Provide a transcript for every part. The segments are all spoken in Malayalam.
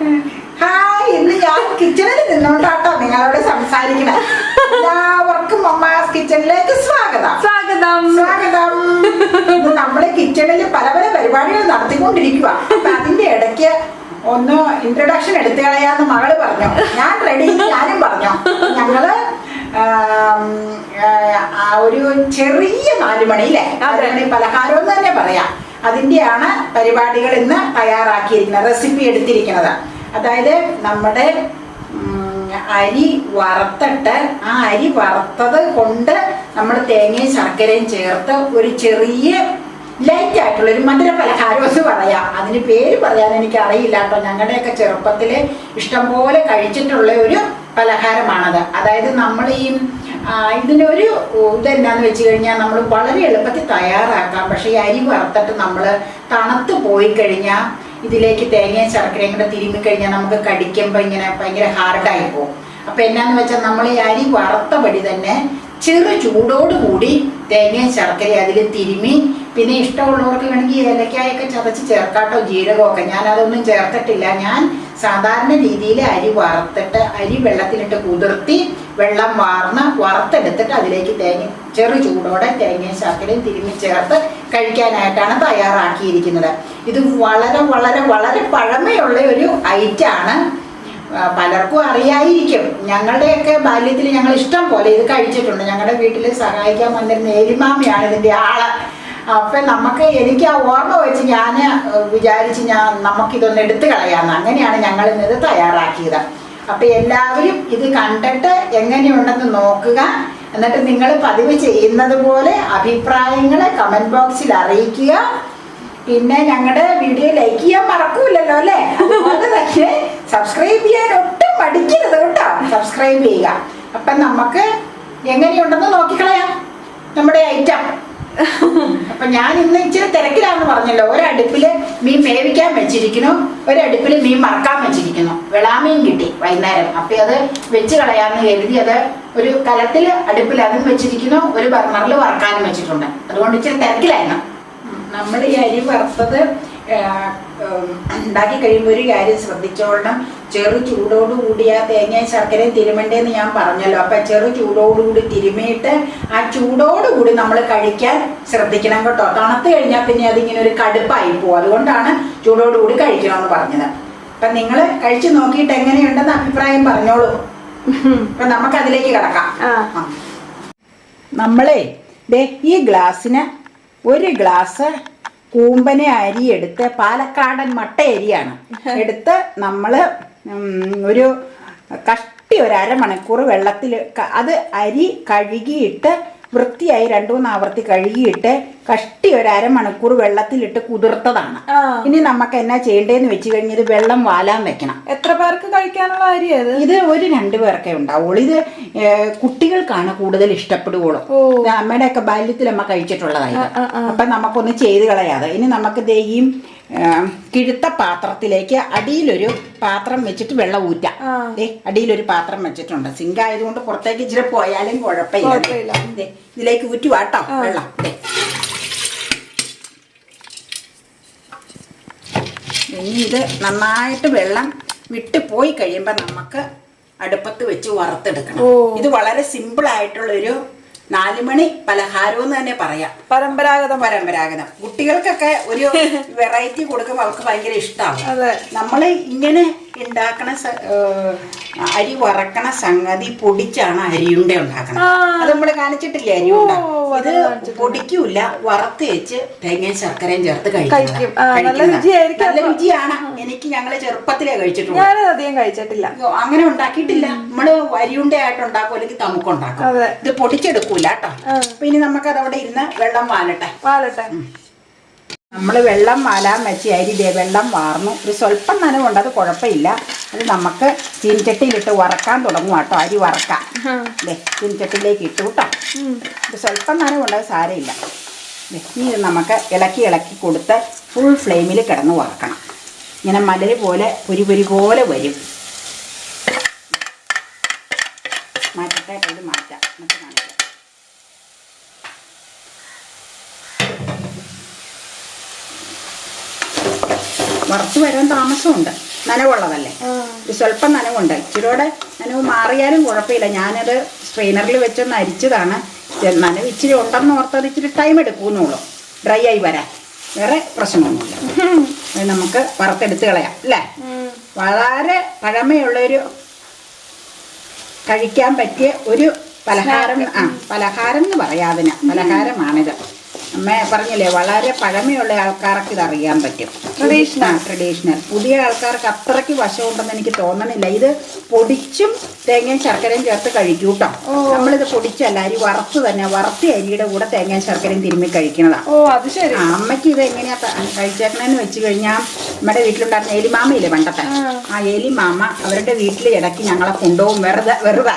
ഹായ് ഇന്ന് ഞാൻ കിച്ചണിൽ നിന്നോണ്ടാട്ടോ നിങ്ങളോട് സംസാരിക്കണം. എല്ലാവർക്കും മമ്മാസ് കിച്ചണിലേക്ക് സ്വാഗതം. സ്വാഗതം. സ്വാഗതം. നമ്മുടെ കിച്ചണിൽ പല പല പരിപാടികൾ നടത്തിക്കൊണ്ടിരിക്കുക അപ്പൊ അതിന്റെ ഇടയ്ക്ക് ഒന്ന് ഇൻട്രൊഡക്ഷൻ എടുത്തു കളയാന്ന് മകൾ പറഞ്ഞു. ഞാൻ റെഡി ഞാനും പറഞ്ഞു. ഞങ്ങൾ ഒരു ചെറിയ നാലുമണിയിലെ നാലുമണി പലഹാരം എന്ന് തന്നെ പറയാം. അതിന്റെയാണ് പരിപാടികൾ ഇന്ന് തയ്യാറാക്കിയിരിക്കുന്നത് റെസിപ്പി എടുത്തിരിക്കുന്നത്. അതായത് നമ്മുടെ അരി വറുത്തിട്ട് ആ അരി വറുത്തത് കൊണ്ട് നമ്മൾ തേങ്ങയും ശർക്കരയും ചേർത്ത് ഒരു ചെറിയ ലൈറ്റ് ആയിട്ടുള്ള ഒരു മധുര പലഹാരം എന്ന് പറയാം. അതിന് പേര് പറയാൻ എനിക്ക് അറിയില്ല കേട്ടോ. ഞങ്ങളുടെയൊക്കെ ചെറുപ്പത്തിൽ ഇഷ്ടംപോലെ കഴിച്ചിട്ടുള്ള ഒരു പലഹാരമാണത്. അതായത് നമ്മൾ ഈ ഇതിന്റെ ഒരു ഇതെന്താന്ന് വെച്ച് കഴിഞ്ഞാൽ നമ്മൾ വളരെ എളുപ്പത്തിൽ തയ്യാറാക്കാം. പക്ഷേ ഈ അരി വറുത്തിട്ട് നമ്മൾ തണുത്ത് പോയി കഴിഞ്ഞാൽ ഇതിലേക്ക് തേങ്ങയും ശർക്കരയും കൂടെ തിരുമ്മി കഴിഞ്ഞാൽ നമുക്ക് കടിക്കുമ്പോൾ ഇങ്ങനെ ഭയങ്കര ഹാർഡായി പോകും. അപ്പൊ എന്നാന്ന് വെച്ചാൽ നമ്മൾ ഈ അരി വറുത്തപടി തന്നെ ചെറു ചൂടോടുകൂടി തേങ്ങയും ശർക്കരയും അതിൽ തിരുമി പിന്നെ ഇഷ്ടമുള്ളവർക്ക് വേണമെങ്കിൽ ഏലക്കായൊക്കെ ചതച്ച് ചേർക്കാട്ടോ ജീരകമൊക്കെ. ഞാൻ അതൊന്നും ചേർത്തിട്ടില്ല. ഞാൻ സാധാരണ രീതിയിൽ അരി വറുത്തിട്ട് അരി വെള്ളത്തിലിട്ട് കുതിർത്തി വെള്ളം വാർന്ന് വറുത്തെടുത്തിട്ട് അതിലേക്ക് തേങ്ങ ചെറു ചൂടോടെ തേങ്ങയും ശർക്കരയും തിരുമ്മി ചേർത്ത് കഴിക്കാനായിട്ടാണ് തയ്യാറാക്കിയിരിക്കുന്നത്. ഇത് വളരെ വളരെ വളരെ പഴമയുള്ള ഒരു ഐറ്റാണ് പലർക്കും അറിയായിരിക്കും. ഞങ്ങളുടെയൊക്കെ ബാല്യത്തിൽ ഞങ്ങൾ ഇഷ്ടം പോലെ ഇത് കഴിച്ചിട്ടുണ്ട്. ഞങ്ങളുടെ വീട്ടിൽ സഹായിക്കാൻ വന്നിരുന്ന ഏലിമാമയാണ് ഇതിന്റെ ആൾ. അപ്പം നമുക്ക് എനിക്ക് ആ ഓർമ്മ വെച്ച് ഞാൻ വിചാരിച്ച് ഞാൻ നമുക്കിതൊന്ന് എടുത്തു കളയാമെന്ന് അങ്ങനെയാണ് ഞങ്ങൾ ഇന്നത് തയ്യാറാക്കിയത്. അപ്പം എല്ലാവരും ഇത് കണ്ടിട്ട് എങ്ങനെയുണ്ടെന്ന് നോക്കുക. എന്നിട്ട് നിങ്ങൾ പതിവ് ചെയ്യുന്നത് പോലെ അഭിപ്രായങ്ങൾ കമന്റ് ബോക്സിൽ അറിയിക്കുക. പിന്നെ ഞങ്ങളുടെ വീഡിയോ ലൈക്ക് ചെയ്യാൻ മറക്കൂലല്ലോ അല്ലേ? അതുപോലെ തന്നെ സബ്സ്ക്രൈബ് ചെയ്യാൻ ഒട്ടും മടിക്കരുത് കേട്ടോ. സബ്സ്ക്രൈബ് ചെയ്യുക. അപ്പം നമുക്ക് എങ്ങനെയുണ്ടെന്ന് നോക്കിക്കളയാം. നമ്മുടെ ഐറ്റം അപ്പൊ ഞാൻ ഇന്ന് ഇച്ചിരി തിരക്കിലാന്ന് പറഞ്ഞല്ലോ. ഒരടുപ്പിൽ മീൻ വേവിക്കാൻ വെച്ചിരിക്കുന്നു. ഒരടുപ്പിൽ മീൻ മറക്കാൻ വെച്ചിരിക്കുന്നു. വെളാമീൻ കിട്ടി വൈകുന്നേരം. അപ്പൊ അത് വെച്ച് കളയാന്ന് കരുതി അത് ഒരു കലത്തിൽ അടുപ്പിൽ അതും വെച്ചിരിക്കുന്നു. ഒരു ബർണറിൽ വറക്കാനും വെച്ചിട്ടുണ്ട്. അതുകൊണ്ട് ഇച്ചിരി തിരക്കിലായിരുന്നു. നമ്മൾ ഈ അരി വറുത്തത് ഉണ്ടാക്കി കഴിയുമ്പോൾ ഒരു കാര്യം ശ്രദ്ധിച്ചോളണം. ചെറു ചൂടോടുകൂടി ആ തേങ്ങയും ശർക്കരയും തിരുമണ്ടേന്ന് ഞാൻ പറഞ്ഞല്ലോ. അപ്പൊ ചെറു ചൂടോടുകൂടി തിരുമിയിട്ട് ആ ചൂടോടുകൂടി നമ്മൾ കഴിക്കാൻ ശ്രദ്ധിക്കണം കേട്ടോ. തണുത്ത് കഴിഞ്ഞാൽ പിന്നെ അതിങ്ങനെ ഒരു കടുപ്പായി പോകും അതുകൊണ്ടാണ് ചൂടോടുകൂടി കഴിക്കണമെന്ന് പറഞ്ഞത്. അപ്പൊ നിങ്ങൾ കഴിച്ചു നോക്കിയിട്ട് എങ്ങനെയുണ്ടെന്ന് അഭിപ്രായം പറഞ്ഞോളൂ. അപ്പൊ നമുക്ക് അതിലേക്ക് കിടക്കാം. നമ്മളെ ദേ ഈ ഗ്ലാസ്സിന് ഒരു ഗ്ലാസ് കൂമ്പനെ അരി എടുത്ത് പാലക്കാടൻ മട്ട അരിയാണ്. എടുത്ത് നമ്മൾ ഒരു കഷ്ടി ഒരു അരമണിക്കൂർ വെള്ളത്തിൽ അത് അരി കഴുകിയിട്ട് വൃത്തിയായി രണ്ടു മൂന്ന് ആവർത്തി കഴുകിയിട്ട് കഷ്ടി ഒരു അരമണിക്കൂർ വെള്ളത്തിലിട്ട് കുതിർത്തതാണ്. ഇനി നമുക്ക് എന്നാ ചെയ്യേണ്ടതെന്ന് വെച്ച് കഴിഞ്ഞാൽ ഇത് വെള്ളം വാലാൻ വെക്കണം. എത്ര പേർക്ക് കഴിക്കാനുള്ള അരി ഇത് ഒരു രണ്ടു പേർക്കേ ഉണ്ടാവുള്ളൂ. ഇത് കുട്ടികൾക്കാണ് കൂടുതൽ ഇഷ്ടപ്പെടുകയുള്ളൂ അമ്മയുടെ ഒക്കെ ബാല്യത്തിൽ അമ്മ കഴിച്ചിട്ടുള്ളതായി. അപ്പൊ നമുക്കൊന്ന് ചെയ്ത് കളയാതെ. ഇനി നമുക്ക് ദേ ഈ ഏ, കിഴുത്ത പാത്രത്തിലേക്ക് അടിയിലൊരു പാത്രം വെച്ചിട്ട് വെള്ളം ഊറ്റാം. അടിയിലൊരു പാത്രം വെച്ചിട്ടുണ്ട്. സിങ്ക് ആയതുകൊണ്ട് പുറത്തേക്ക് ഇച്ചിരി പോയാലും കുഴപ്പമില്ല. ഇതിലേക്ക് ഊറ്റുവാട്ടോ വെള്ളം. ഇനി ഇത് നന്നായിട്ട് വെള്ളം വിട്ട് പോയി കഴിയുമ്പോൾ നമുക്ക് അടുപ്പത്ത് വെച്ച് വറുത്തെടുക്കണം. ഇത് വളരെ സിമ്പിൾ ആയിട്ടുള്ള ഒരു നാലുമണി പലഹാരം എന്ന് തന്നെ പറയാം. പരമ്പരാഗത. പരമ്പരാഗതം. കുട്ടികൾക്കൊക്കെ ഒരു വെറൈറ്റി കൊടുക്കുമ്പോൾ അവർക്ക് ഭയങ്കര ഇഷ്ടമാണ് അതെ. നമ്മൾ ഇങ്ങനെ ഉണ്ടാക്കണ അരി വറക്കണ സംഗതി പൊടിച്ചാണ് അരിയുണ്ട ഉണ്ടാക്കണം ആ. അത് നമ്മൾ കാണിച്ചിട്ടില്ലേ അരി ഇത്. പൊടിക്കൂല വറുത്ത് വെച്ച് തേങ്ങയും ശർക്കരയും ചേർത്ത് കഴിക്കും. നല്ല രുചിയായിരിക്കും നല്ല രുചിയാണ്. എനിക്ക് ഞങ്ങൾ ചെറുപ്പത്തിലേ കഴിച്ചിട്ടുള്ളൂ. ഞാനത് അധികം കഴിച്ചിട്ടില്ല. അങ്ങനെ ഉണ്ടാക്കിയിട്ടില്ല. നമ്മൾ അരിയുണ്ടയായിട്ട് ഉണ്ടാക്കും അല്ലെങ്കിൽ നമുക്ക് ഉണ്ടാക്കും. ഇത് പൊടിച്ചെടുക്കൂല കേട്ടോ. അപ്പൊ ഇനി നമുക്ക് അതവിടെ ഇരുന്ന് വെള്ളം വാലട്ടെ. വാലട്ടെ. നമ്മൾ വെള്ളം വാലാൻ വെച്ച് അരി ദേ വെള്ളം വാർന്നു. ഒരു സ്വല്പം നനവുണ്ട് അത് കുഴപ്പമില്ല. അത് നമുക്ക് ചീൻചട്ടിയിലിട്ട് വറക്കാൻ തുടങ്ങും കേട്ടോ അരി വറക്കാം അല്ലേ ചീൻചട്ടിയിലേക്ക് ഇട്ടു കേട്ടോ. ഒരു സ്വല്പം നനവുണ്ട് അത് സാരമില്ല. ഇത് നമുക്ക് ഇളക്കി ഇളക്കി കൊടുത്ത് ഫുൾ ഫ്ലെയിമിൽ കിടന്ന് വറക്കണം. ഇങ്ങനെ മലര് പോലെ പുരി പുരി പോലെ വരും മാറ്റട്ടെ കേട്ടോ, ഇത് മാറ്റാം എന്നിട്ട് കാണിക്കാം വറുത്ത് വരാൻ താമസമുണ്ട്. നനവുള്ളതല്ലേ. ഒരു സ്വല്പം നനവുണ്ട്. ഇച്ചിരിയോടെ നനവ് മാറിയാലും കുഴപ്പമില്ല. ഞാനത് സ്ട്രെയിനറിൽ വെച്ചൊന്ന് അരിച്ചതാണ്. നനവ് ഇച്ചിരി ഉണ്ടെന്ന് ഓർത്തത് ഇച്ചിരി ടൈം എടുക്കുന്നുള്ളൂ. ഡ്രൈ ആയി വരാൻ. വേറെ പ്രശ്നമൊന്നുമില്ല. അത് നമുക്ക് വറുത്തെടുത്ത് കളയാം. അല്ലേ? വളരെ പഴമയുള്ളൊരു കഴിക്കാൻ പറ്റിയ ഒരു പലഹാരം ആ പലഹാരം എന്ന് പറയാതിന് പലഹാരമാണിത്. അമ്മ പറഞ്ഞില്ലേ വളരെ പഴമയുള്ള ആൾക്കാർക്ക് ഇത് അറിയാൻ പറ്റും. ട്രഡീഷണൽ ട്രഡീഷണൽ പുതിയ ആൾക്കാർക്ക് അത്രയ്ക്ക് വശമുണ്ടെന്ന് എനിക്ക് തോന്നണില്ല. ഇത് പൊടിച്ചും തേങ്ങയും ശർക്കരയും ചേർത്ത് കഴിക്കൂ കേട്ടോ നമ്മളിത് പൊടിച്ചല്ല അരി വറുത്ത് തന്നെ വറുത്ത അരിയുടെ കൂടെ തേങ്ങയും ശർക്കരയും തിരുമ്മി കഴിക്കുന്നതാണ് ഓ അത് ശരി. അമ്മയ്ക്ക് ഇത് എങ്ങനെയാ കഴിച്ചേക്കണെന്ന് വെച്ച് കഴിഞ്ഞാൽ നമ്മുടെ വീട്ടിലുണ്ടായിരുന്ന എലിമാമയില്ലേ പണ്ടത്തെ? ആ. എലിമാമ അവരുടെ വീട്ടിൽ ഇടയ്ക്ക് ഞങ്ങളെ കൊണ്ടുപോകും വെറുതെ വെറുതെ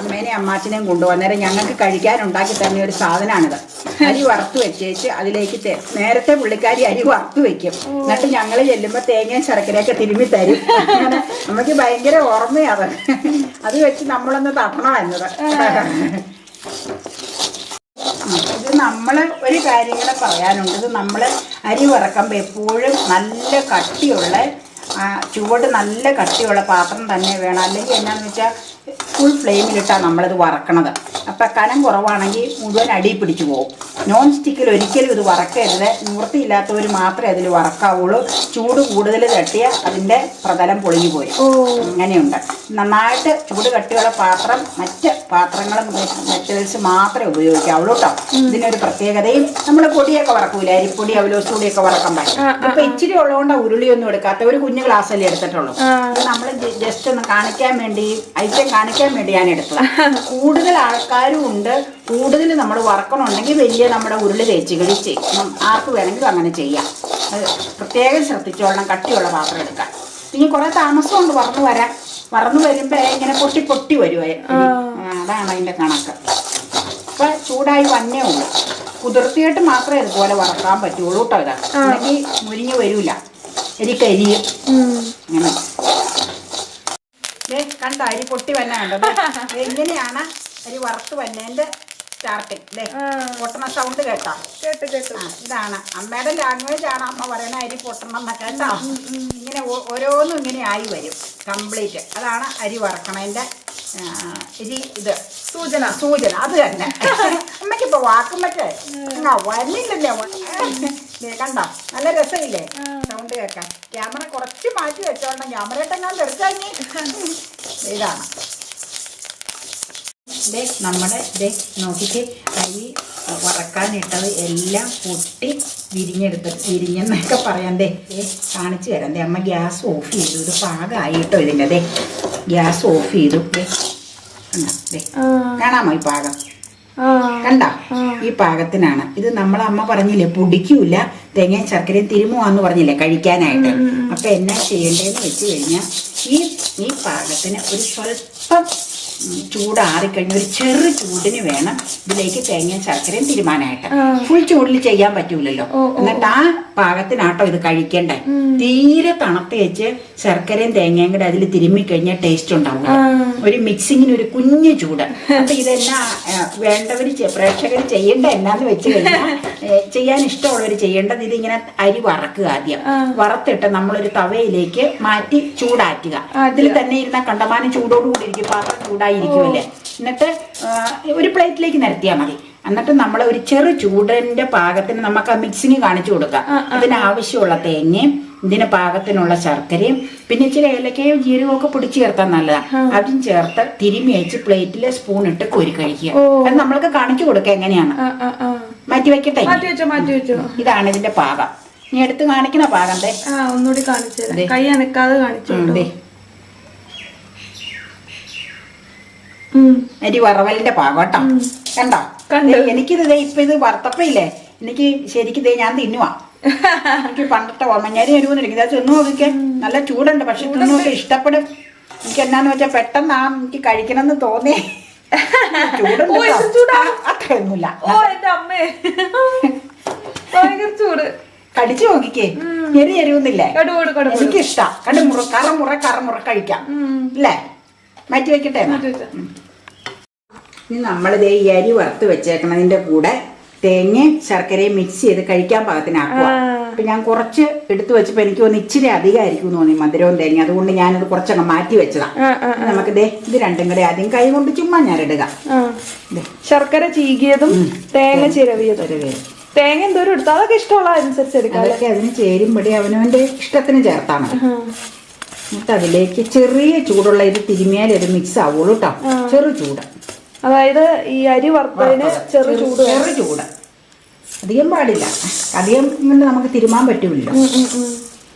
അമ്മേനെയും അമ്മാച്ചനെയും കൊണ്ടുപോകും നേരം ഞങ്ങൾക്ക് കഴിക്കാൻ ഉണ്ടാക്കി തന്ന ഒരു സാധനമാണിത് അരി വറുത്ത് വെച്ചേച്ച് അതിലേക്ക് നേരത്തെ പുള്ളിക്കാരി അരി വറുത്ത് വെക്കും. എന്നിട്ട് ഞങ്ങൾ ചെല്ലുമ്പോൾ തേങ്ങയും ശർക്കരയൊക്കെ തിരുമ്മി തരും. നമുക്ക് ഭയങ്കര ഓർമ്മയാണ് അത്. വെച്ച് നമ്മളൊന്ന് തട്ടണം എന്നത്. ഇത് നമ്മൾ ഒരു കാര്യം കൂടെ പറയാനുണ്ട്. ഇത് നമ്മൾ അരി വറക്കുമ്പോൾ എപ്പോഴും നല്ല കട്ടിയുള്ള ചുവട് നല്ല കട്ടിയുള്ള പാത്രം തന്നെ വേണം. അല്ലെങ്കിൽ എന്നാന്ന് വെച്ചാൽ ഫുൾ ഫ്ലെയിമിലിട്ടാണ് നമ്മളിത് വറക്കണത്. അപ്പം കനം കുറവാണെങ്കിൽ മുഴുവൻ അടി പിടിച്ചു പോകും. നോൺ സ്റ്റിക്കിൽ ഒരിക്കലും ഇത് വറക്കരുത്. നിവൃത്തിയില്ലാത്തവർ മാത്രമേ അതിൽ വറക്കാവുള്ളൂ. ചൂട് കൂടുതൽ തട്ടിയ അതിന്റെ പ്രതലം പൊളിഞ്ഞു പോയി അങ്ങനെയുണ്ട് നന്നായിട്ട് ചൂട് കട്ടിയുള്ള പാത്രം മറ്റ് പാത്രങ്ങളും മെറ്റൽസ് മാത്രമേ ഉപയോഗിക്കാവുള്ളൂ കേട്ടോ ഇതിനൊരു പ്രത്യേകതയും നമ്മൾ പൊടിയൊക്കെ വറക്കൂല? അരിപ്പൊടി അവലോസ് പൊടിയൊക്കെ വറക്കാൻ പറ്റും അപ്പം ഇച്ചിരി ഉള്ളതുകൊണ്ട് ഉരുളിയൊന്നും എടുക്കാത്ത. ഒരു കുഞ്ഞു ഗ്ലാസ് അല്ലേ എടുത്തിട്ടുള്ളൂ. നമ്മൾ ജസ്റ്റ് ഒന്ന് കാണിക്കാൻ വേണ്ടി ഐറ്റം കാണിക്കാൻ വേണ്ടിയാണ് എടുത്തത്. കൂടുതൽ ആൾക്കാരും ഉണ്ട്. കൂടുതൽ നമ്മൾ വറക്കണമുണ്ടെങ്കിൽ വലിയ നമ്മുടെ ഉരുളി തേച്ച് കഴിച്ച് ആർക്ക് വേണമെങ്കിലും അങ്ങനെ ചെയ്യാം. അത് പ്രത്യേകം ശ്രദ്ധിച്ചോളണം കട്ടിയുള്ള പാത്രം എടുക്കാൻ. ഇനി കുറെ താമസം ഉണ്ട് വറന്നു വരാൻ. വറന്നു വരുമ്പോ ഇങ്ങനെ പൊട്ടി പൊട്ടി വരുവേ അതാണ് അതിന്റെ കണക്ക്. അപ്പൊ ചൂടായി വന്നേ ഉള്ളൂ. കുതിർത്തിയിട്ട് മാത്രമേ ഇതുപോലെ വറക്കാൻ പറ്റുള്ളൂ കേട്ടോ ഇതാ. അല്ലെങ്കിൽ മുരിഞ്ഞു വരൂല. എരിക്കരിയും അങ്ങനെ. കണ്ടോ അരി പൊട്ടി വന്ന കണ്ടത് എങ്ങനെയാണ് അരി വറുത്ത് വന്നതിന്റെ സ്റ്റാർട്ടിങ് അല്ലേ പൊട്ടണ സൗണ്ട് കേട്ടോ. കേട്ട് കേട്ടു. ഇതാണ്. അമ്മയുടെ ലാംഗ്വേജ് ആണ് അമ്മ പറയണ അരി പൊട്ടണം എന്നൊക്കെ കേട്ടോ. ഇങ്ങനെ ഓരോന്നും ഇങ്ങനെ ആയി വരും. കംപ്ലീറ്റ് അതാണ് അരി വറക്കണതിന്റെ ഇത്. സൂചന. സൂചന. അത് തന്നെ. അമ്മയ്ക്ക് ഇപ്പൊ വാക്കും കണ്ടോ? നല്ല രസമില്ലേ? സൗണ്ട് കേൾക്കാൻ. ക്യാമറ കുറച്ച് മാറ്റി വെച്ചോളണം. ക്യാമറ ഇട്ടെങ്ങാണ്ട് എടുക്കാൻ ഇതാണ്. ദേ നമ്മുടെ ദേ നോക്കിക്ക്. അരി വറക്കാനിട്ടത് എല്ലാം പൊട്ടി വിരിഞ്ഞെടുത്ത് വിരിഞ്ഞെന്നൊക്കെ പറയാം. ദേ ദേ കാണിച്ചു തരാം. ദേ അമ്മ ഗ്യാസ് ഓഫ് ചെയ്തു. ഇത് പാകമായിട്ടോ ഇതിന്റെ. ദേ ഗ്യാസ് ഓഫ് ചെയ്തു. ദേ കണ്ടോ? ദേ കാണാമോ ഈ പാകം? കണ്ട? ഈ പാകത്തിനാണ്. ഇത് നമ്മളെ അമ്മ പറഞ്ഞില്ലേ പൊടിക്കൂല തേങ്ങയും ശർക്കരയും തിരുമുവാന്ന് പറഞ്ഞില്ലേ കഴിക്കാനായിട്ട്. അപ്പൊ എന്നാ ചെയ്യേണ്ടതെന്ന് വെച്ച് കഴിഞ്ഞാൽ ഈ ഈ പാകത്തിന് ഒരു സ്വല്പം ചൂടാറിക്കഴിഞ്ഞ ഒരു ചെറു ചൂടിന് വേണം ഇതിലേക്ക് തേങ്ങയും ശർക്കരയും തീരുമാനമായിട്ട് ഫുൾ ചൂടിൽ ചെയ്യാൻ പറ്റൂലല്ലോ. എന്നിട്ട് ആ പാകത്തിനാട്ടോ ഇത് കഴിക്കണ്ടേ. തീരെ തണുത്ത് വെച്ച് ശർക്കരയും തേങ്ങയും കൂടെ അതിൽ തിരുമ്മി കഴിഞ്ഞാൽ ടേസ്റ്റ് ഉണ്ടാവും ഒരു മിക്സിങ്ങിന് ഒരു കുഞ്ഞു ചൂട്. അപ്പൊ ഇതെല്ലാം വേണ്ടവർ പ്രേക്ഷകർ ചെയ്യേണ്ട എന്നാന്ന് വെച്ച് കഴിഞ്ഞാൽ ചെയ്യാൻ ഇഷ്ടമുള്ളവർ ചെയ്യേണ്ടത് ഇതിങ്ങനെ അരി വറക്കുക ആദ്യം. വറുത്തിട്ട് നമ്മളൊരു തവയിലേക്ക് മാറ്റി ചൂടാറ്റുക. അതിൽ തന്നെ ഇരുന്ന കണ്ടമാനം ചൂടോടുകൂടി ഇരിക്കും പാത്രം ചൂടായിരിക്കുമല്ലേ എന്നിട്ട് ഒരു പ്ലേറ്റിലേക്ക് നിരത്തിയാൽ മതി. എന്നിട്ട് നമ്മൾ ഒരു ചെറു ചൂടിന്റെ പാകത്തിന് നമുക്ക് ആ മിക്സിങ് കാണിച്ചു കൊടുക്കാം. അതിന് ആവശ്യമുള്ള തേങ്ങയും ഇതിന് പാകത്തിനുള്ള ശർക്കരയും പിന്നെ ഇച്ചിരി ഏലക്കയും ജീരകവും ഒക്കെ പൊടിച്ച് ചേർത്താൽ നല്ലതാണ് അതും ചേർത്ത് തിരുമ്മി അയച്ച് പ്ലേറ്റിൽ സ്പൂൺ ഇട്ട് കോരി കഴിക്കുക. അത് നമ്മൾക്ക് കാണിച്ചു കൊടുക്കുക എങ്ങനെയാണ്. മാറ്റി വെക്കട്ടെ ഇതാണ് ഇതിന്റെ പാകം. നീ എടുത്ത് കാണിക്കണ പാകം ഒന്നുകൂടി കാണിച്ചു. കൈ അനക്കാതെ കാണിച്ചു അരി വറവലിന്റെ പാകം കണ്ടോ? എനിക്കിത് ഇപ്പൊ ഇത് വറുത്തപ്പയില്ലേ? എനിക്ക് ശരിക്കും ദേ ഞാൻ തിന്നുവാ. എനിക്ക് പണ്ടത്തെ ഓമഞ്ഞാരി എരുവെന്നിരിക്കും ഇതാ തിന്നു നോക്കിക്കെ. നല്ല ചൂടുണ്ട് പക്ഷെ തിന്നൊക്കെ ഇഷ്ടപ്പെടും. എനിക്ക് എന്നാന്ന് വെച്ചാൽ പെട്ടെന്ന് ആ എനിക്ക് കഴിക്കണം എന്ന് തോന്നി ഇത് അത്രയൊന്നുമില്ല ചൂട്. കടിച്ചു നോക്കിക്കേ. എരി എരിവുന്നില്ലേ? എനിക്ക് ഇഷ്ടം കണ്ട് മുറ കറ മുറ കറ മുറ കഴിക്കാം. അല്ലേ മാറ്റി വെക്കട്ടെ മാറ്റി വെച്ചോ. ഇനി നമ്മളിത് ഈ അരി വറുത്ത് വെച്ചേക്കണതിന്റെ കൂടെ തേങ്ങയും ശർക്കരയും മിക്സ് ചെയ്ത് കഴിക്കാൻ പാകത്തിനാക്കുക അപ്പൊ ഞാൻ കുറച്ച് എടുത്തു വെച്ചപ്പോ എനിക്ക് തോന്നുന്നു ഇച്ചിരി അധികമായിരിക്കും തോന്നി മധുരവും തേങ്ങ അതുകൊണ്ട് ഞാനത് കുറച്ചങ്ങ് മാറ്റി വെച്ചതാ. ആ ആ നമുക്ക് ദേ ഇത് രണ്ടും കൂടെ ആദ്യം കൈ കൊണ്ട് ചുമ്മാ ദേ, ശർക്കര ചീകിയതും തേങ്ങ ചിരവിയതും. തേങ്ങ എന്തോരം എടുത്തു? അതൊക്കെ ഇഷ്ടമുള്ള അനുസരിച്ച് എടുക്കാം അതൊക്കെ അതിന് ചേരുമ്പടി അവനവന്റെ ഇഷ്ടത്തിന് ചേർത്താണ്. എന്നിട്ട് അതിലേക്ക് ചെറിയ ചൂടുള്ള ഇത് തിരുമിയാൽ ഇത് മിക്സ് ആവുള്ളൂ കേട്ടോ ചെറു ചൂട്. അതായത് ഈ അരി വറുത്തതിന് ചെറു ചൂട്. ചെറു ചൂട്. അധികം പാടില്ല. അധികം പിന്നെ നമുക്ക് തിരുമാൻ പറ്റൂല്ലോ.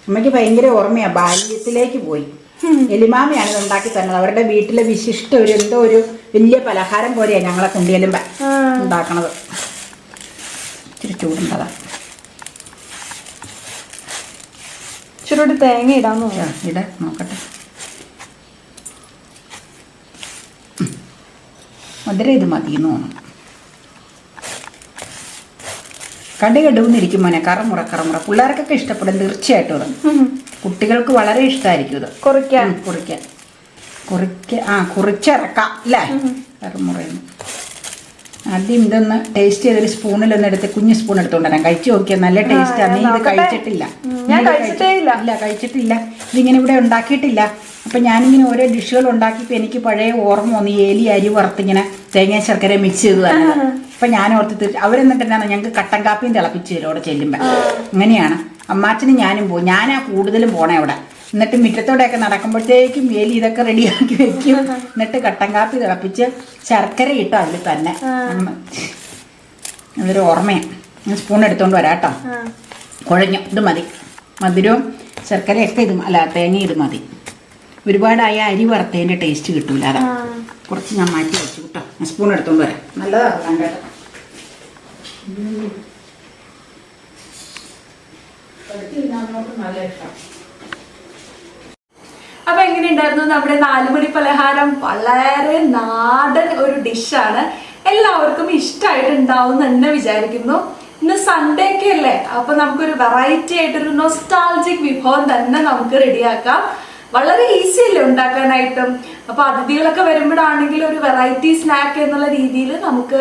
അമ്മയ്ക്ക് ഭയങ്കര ഓർമ്മയാ. ബാല്യത്തിലേക്ക് പോയി. എലിമാമയാണ് ഇത് ഉണ്ടാക്കി തന്നത് അവരുടെ വീട്ടിലെ വിശിഷ്ട ഒരു എന്തോ ഒരു വലിയ പലഹാരം പോലെയാണ് ഞങ്ങളെ കുണ്ടിയലും. ഉണ്ടാക്കണത്. ഇച്ചിരി ചൂടുണ്ടതാ. ഇച്ചിരി തേങ്ങ ഇടാന്ന് ഇടാം ഇട. നോക്കട്ടെ. മധുരം ഇത് മതിയെന്ന് തോന്നുന്നു. കടുകടുവെന്നിരിക്കും മോനെ കറമുറ കറമുറ. പിള്ളേർക്കൊക്കെ ഇഷ്ടപ്പെടും തീർച്ചയായിട്ടും അത്. കുട്ടികൾക്ക് വളരെ ഇഷ്ടമായിരിക്കും ഇത്. കുറിക്കാൻ കുറിക്കാൻ കുറിക്ക. ആ കുറിച്ചിറക്കാം അല്ലേ? കറമുറയെന്ന് ആദ്യം ഇതൊന്ന് ടേസ്റ്റ് ചെയ്തൊരു സ്പൂണിലൊന്ന് എടുത്ത് കുഞ്ഞു സ്പൂൺ എടുത്തോണ്ട് വരാം കഴിച്ചു നോക്കിയാൽ നല്ല ടേസ്റ്റാണ് നീ ഇത്. കഴിച്ചിട്ടില്ല. ഞാൻ ഇല്ല. കഴിച്ചിട്ടില്ല. ഇതിങ്ങനെ ഇവിടെ ഉണ്ടാക്കിയിട്ടില്ല. അപ്പം ഞാനിങ്ങനെ ഓരോ ഡിഷുകൾ ഉണ്ടാക്കിയപ്പോൾ എനിക്ക് പഴയ ഓർമ്മ വന്നു. ഏലി അരി വറുത്തിങ്ങനെ തേങ്ങ ശർക്കര മിക്സ് ചെയ്ത് തന്നെ. അപ്പൊ ഞാൻ ഓർത്ത് തീർച്ച അവരെന്നിട്ട് എന്താണ് ഞങ്ങൾക്ക് കട്ടൻ കാപ്പിയും തിളപ്പിച്ച് തരും അവിടെ ചെല്ലുമ്പോ. അങ്ങനെയാണ്. അമ്മാച്ചനും ഞാനും പോകും ഞാനാ കൂടുതലും പോണേ അവിടെ. എന്നിട്ട് മുറ്റത്തോടെയൊക്കെ നടക്കുമ്പോഴത്തേക്കും വേലി ഇതൊക്കെ റെഡിയാക്കി വെക്കും. എന്നിട്ട് കട്ടൻ കാപ്പി തിളപ്പിച്ച് ശർക്കര ഇട്ടോ അതിൽ തന്നെ. അതൊരു ഓർമ്മയാണ്. ഞാൻ സ്പൂൺ എടുത്തോണ്ട് വരാട്ടോ കേട്ടോ. കുഴഞ്ഞു. ഇത് മതി. മധുരവും ശർക്കരയൊക്കെ ഇത് അല്ല തേങ്ങ ഇത് മതി. ഒരുപാടായ അരി വറുത്തതിന്റെ ടേസ്റ്റ് കിട്ടൂല. അതാ. കുറച്ച് ഞാൻ മാറ്റി വെച്ചു കേട്ടോ. ഞാൻ സ്പൂൺ എടുത്തോണ്ട് വരാം. നല്ലതാണ് നല്ല അപ്പൊ എങ്ങനെയുണ്ടായിരുന്നു? നമ്മുടെ നാലുമണി പലഹാരം വളരെ നാടൻ ഒരു ഡിഷാണ്. എല്ലാവർക്കും ഇഷ്ടമായിട്ടുണ്ടാവും തന്നെ വിചാരിക്കുന്നു. ഇന്ന് സൺഡേ ഒക്കെ അല്ലേ? അപ്പൊ നമുക്കൊരു വെറൈറ്റി ആയിട്ടൊരു നൊസ്റ്റാൾജിക് വിഭവം തന്നെ നമുക്ക് റെഡിയാക്കാം വളരെ ഈസി അല്ലേ ഉണ്ടാക്കാനായിട്ടും? അപ്പൊ അതിഥികളൊക്കെ വരുമ്പോഴാണെങ്കിൽ ഒരു വെറൈറ്റി സ്നാക്ക് എന്നുള്ള രീതിയിൽ നമുക്ക്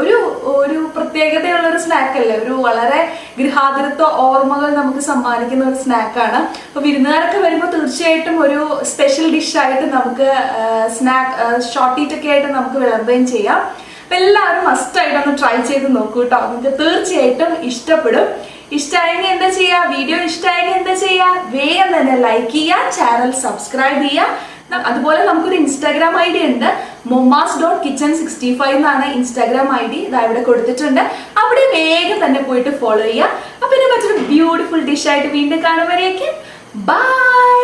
ഒരു ഒരു പ്രത്യേകതയുള്ള ഒരു സ്നാക്ക് അല്ലേ? ഒരു വളരെ ഗൃഹാതിരത്വ ഓർമ്മകൾ നമുക്ക് സമ്മാനിക്കുന്ന ഒരു സ്നാക്കാണ് അപ്പൊ വിരുന്നുകാരൊക്കെ വരുമ്പോൾ തീർച്ചയായിട്ടും ഒരു സ്പെഷ്യൽ ഡിഷായിട്ട് നമുക്ക് സ്നാക്ക് ഷോർട്ടീറ്റ് ഒക്കെ ആയിട്ട് നമുക്ക് വിളമ്പുകയും ചെയ്യാം. അപ്പൊ എല്ലാവരും മസ്റ്റ് ആയിട്ട് ഒന്ന് ട്രൈ ചെയ്ത് നോക്കൂ കേട്ടോ. നിങ്ങൾക്ക് തീർച്ചയായിട്ടും ഇഷ്ടപ്പെടും. ഇഷ്ടമായെങ്കിൽ എന്താ ചെയ്യുക വീഡിയോ ഇഷ്ടമായെങ്കിൽ എന്താ ചെയ്യുക വേഗം തന്നെ ലൈക്ക് ചെയ്യുക ചാനൽ സബ്സ്ക്രൈബ് ചെയ്യുക അതുപോലെ നമുക്കൊരു ഇൻസ്റ്റാഗ്രാം ഐ ഡി ഉണ്ട്. Moma's dot kitchen sixty five എന്നാണ് ഇൻസ്റ്റാഗ്രാം ഐ ഡി ഇതാ ഇവിടെ കൊടുത്തിട്ടുണ്ട്. അവിടെ വേഗം തന്നെ പോയിട്ട് ഫോളോ ചെയ്യുക അപ്പൊ പിന്നെ മറ്റൊരു ബ്യൂട്ടിഫുൾ ഡിഷായിട്ട് വീണ്ടും കാണുമ്പോഴേക്കും ബൈ